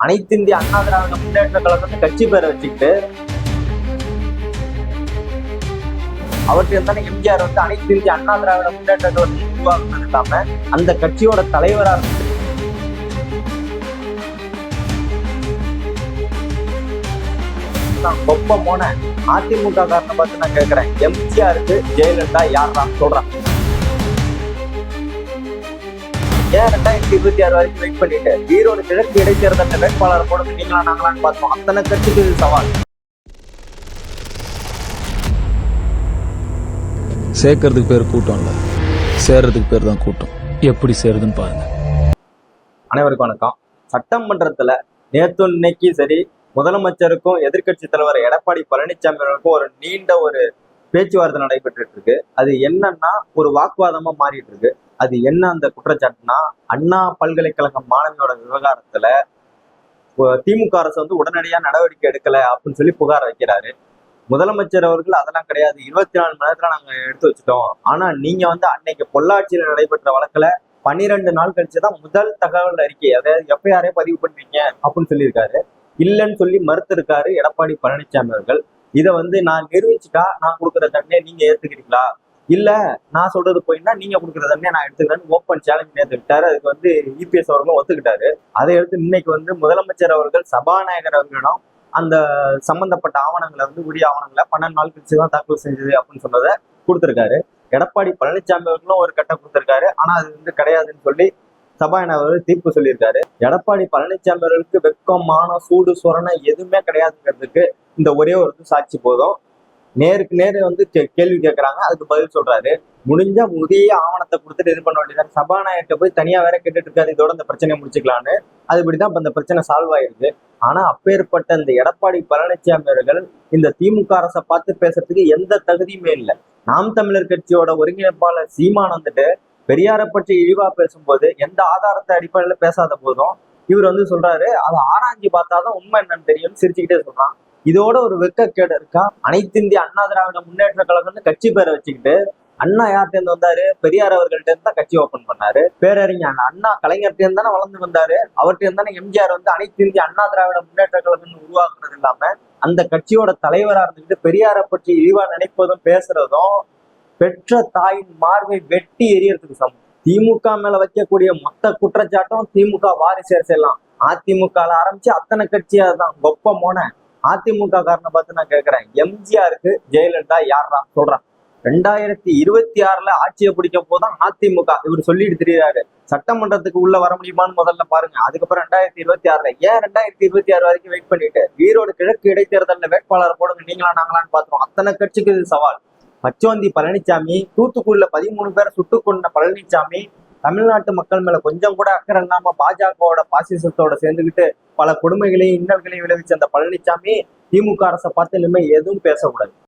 அனைத்து இந்திய அண்ணா திராவிட முன்னேற்ற கழகத்தை கட்சி பேரை வச்சுக்கிட்டு அவருக்கு இருந்தானே எம்ஜிஆர் வந்து அனைத்து இந்திய அண்ணா திராவிட முன்னேற்ற கழகத்தை உருவாக்குனது இல்லாம அந்த கட்சியோட தலைவராக இருந்து நான் கொப்ப போன அதிமுக காரணம் பார்த்து நான் கேட்கிறேன் எம்ஜிஆருக்கு ஜெயலலிதா யார் நான் சொல்றேன் ஏன் ரெண்டாயிரத்தி இருபத்தி ஆறு வரைக்கும் வெயிட் பண்ணிட்டு ஈரோடு கிழக்கு இடைத்தேர்தல் வேட்பாளர் போடுறது நீங்களா நாங்களான்னு பார்த்தோம் அத்தனை கட்சிக்கு சவால். சேர்க்கறதுக்கு பேர் கூட்டம் இல்லை. சேர்றதுக்கு பேர் தான் கூட்டம். எப்படி சேருதுன்னு பாருங்க. அனைவருக்கும் வணக்கம். சட்டமன்றத்துல நேத்து இன்னைக்கு சரி முதலமைச்சருக்கும் எதிர்க்கட்சி தலைவர் எடப்பாடி பழனிசாமி அவர்களுக்கும் ஒரு நீண்ட ஒரு பேச்சுவார்த்தை நடைபெற்றுட்டு இருக்கு. அது என்னன்னா ஒரு வாக்குவாதமா மாறிட்டு இருக்கு. அது என்ன அந்த குற்றச்சாட்டுனா அண்ணா பல்கலைக்கழக மாணவியோட விவகாரத்துல திமுக அரசு வந்து உடனடியா நடவடிக்கை எடுக்கல அப்படின்னு சொல்லி புகார் வைக்கிறாரு முதலமைச்சர் அவர்கள் அதெல்லாம் கிடையாது. இருபத்தி நாலு மணி நேரத்துல நாங்க எடுத்து வச்சுட்டோம். ஆனா நீங்க வந்து அன்னைக்கு பொள்ளாச்சியில நடைபெற்ற வழக்குல பன்னிரெண்டு நாள் கழிச்சு தான் முதல் தகவல் அறிக்கை அதாவது எஃப்ஐஆரே பதிவு பண்றீங்க அப்படின்னு சொல்லியிருக்காரு. இல்லைன்னு சொல்லி மறுத்திருக்காரு எடப்பாடி பழனிசாமி அவர்கள். இதை வந்து நான் நிரூபிச்சுட்டா நான் கொடுக்குற தண்டனை நீங்க ஏத்துக்கிறீங்களா? இல்ல நான் சொல்றது போயின்னா நீங்க கொடுக்குற நான் எடுத்துக்கிறேன்னு ஓப்பன் சேலஞ்ச் ஏத்துக்கிட்டாரு அதுக்கு வந்து இபிஎஸ் அவர்களும் ஒத்துக்கிட்டாரு. அதை எடுத்து இன்னைக்கு வந்து முதலமைச்சர் அவர்கள் சபாநாயகர் அவர்களிடம் அந்த சம்பந்தப்பட்ட ஆவணங்களை வந்து உரிய ஆவணங்களை பன்னெண்டு நாள் கழிச்சு தான் தாக்கல் செஞ்சது அப்படின்னு சொன்னதை கொடுத்துருக்காரு. எடப்பாடி பழனிசாமி அவர்களும் ஒரு கட்டம் கொடுத்துருக்காரு. ஆனா அது வந்து கிடையாதுன்னு சொல்லி சபாநாயகர் தீர்ப்பு சொல்லியிருக்காரு. எடப்பாடி பழனிசாமி அவர்களுக்கு வெக்கம் மானம் சூடு சொரணை எதுவுமே கிடையாதுங்கிறதுக்கு இந்த ஒரே ஒரு இது சாட்சி போதும். நேருக்கு நேரு வந்து கே- கேள்வி கேட்கறாங்க அதுக்கு பதில் சொல்றாரு. முடிஞ்ச முதிய ஆவணத்தை கொடுத்துட்டு இது பண்ண வேண்டியது சபாநாயகர்கிட்ட போய் தனியா வேற கேட்டுட்டு இருக்காது இதோட அந்த பிரச்சனையை முடிச்சுக்கலான்னு. அதுபடிதான் இப்ப இந்த பிரச்சனை சால்வ் ஆயிருக்கு. ஆனா அப்பேற்பட்ட இந்த எடப்பாடி பழனிசாமி அவர்கள் இந்த திமுக அரசை பார்த்து பேசுறதுக்கு எந்த தகுதியுமே இல்லை. நாம் தமிழர் கட்சியோட ஒருங்கிணைப்பாளர் சீமான் வந்துட்டு பெரியாரை பற்றி இழிவா பேசும்போது எந்த ஆதாரத்தை அடிப்படையில பேசாத போதும் இவர் வந்து சொல்றாரு அதை ஆராய்ஞ்சு பார்த்தாதான் உண்மை என்னன்னு தெரியும்னு சிரிச்சுக்கிட்டே சொல்றான். இதோட ஒரு வெக்கக்கேடு இருக்கா? அனைத்து இந்திய அண்ணா திராவிட முன்னேற்ற கழகம்னு கட்சி பேரை வச்சுக்கிட்டு அண்ணா யார்கிட்ட இருந்து வந்தாரு? பெரியார் அவர்கள்ட்ட இருந்து தான் கட்சி ஓபன் பண்ணாரு. பேரறிஞர் அண்ணா கலைஞர்கிட்ட இருந்து தானே வளர்ந்து வந்தாரு? அவர்கிட்ட இருந்து தானே எம்ஜிஆர் வந்து அனைத்து இந்திய அண்ணா திராவிட முன்னேற்ற கழகம்னு உருவாக்குனது இல்லாம அந்த கட்சியோட தலைவரா இருந்துட்டு பெரியாரை பற்றி இழிவா நினைப்பதும் பேசுறதும் பெற்ற தாயின் மார்பை வெட்டி எரியறதுக்கு சமம். திமுக மேல வைக்கக்கூடிய மொத்த குற்றச்சாட்டும் திமுக வாரிசு செய்யலாம் அதிமுக ஆரம்பிச்சு அத்தனை கட்சியா தான். கொப்ப மோன. அதிமுக காரனை பார்த்து நான் கேட்கிறேன் எம்ஜிஆருக்கு ஜெயலலிதா யாரா சொல்றான் ரெண்டாயிரத்தி இருபத்தி ஆறுல ஆட்சியை பிடிக்க போதான் அதிமுக. இவர் சொல்லிட்டு தெரியுறாரு. சட்டமன்றத்துக்கு உள்ள வர முடியுமான்னு முதல்ல பாருங்க. அதுக்கப்புறம் ரெண்டாயிரத்தி இருபத்தி ஆறுல. ஏன் ரெண்டாயிரத்தி இருபத்தி ஆறு வரைக்கும் வெயிட் பண்ணிட்டு? ஈரோடு கிழக்கு இடைத்தேர்தல்ல வேட்பாளர் போடுங்க. நீங்களா நாங்களான்னு பார்த்தோம் அத்தனை கட்சிக்கு இது சவால். பச்சோந்தி பழனிசாமி தூத்துக்குடியில பதிமூணு பேர் சுட்டுக் கொண்ட பழனிசாமி தமிழ்நாட்டு மக்கள் மேல கொஞ்சம் கூட அக்கறை இல்லாம பாஜகவோட பாசிசத்தோட சேர்ந்துக்கிட்டு பல கொடுமைகளையும் இன்னல்களையும் விளைவிச்ச அந்த பழனிசாமி திமுக அரசை பார்த்து இனிமேல் எதுவும் பேசக்கூடாது.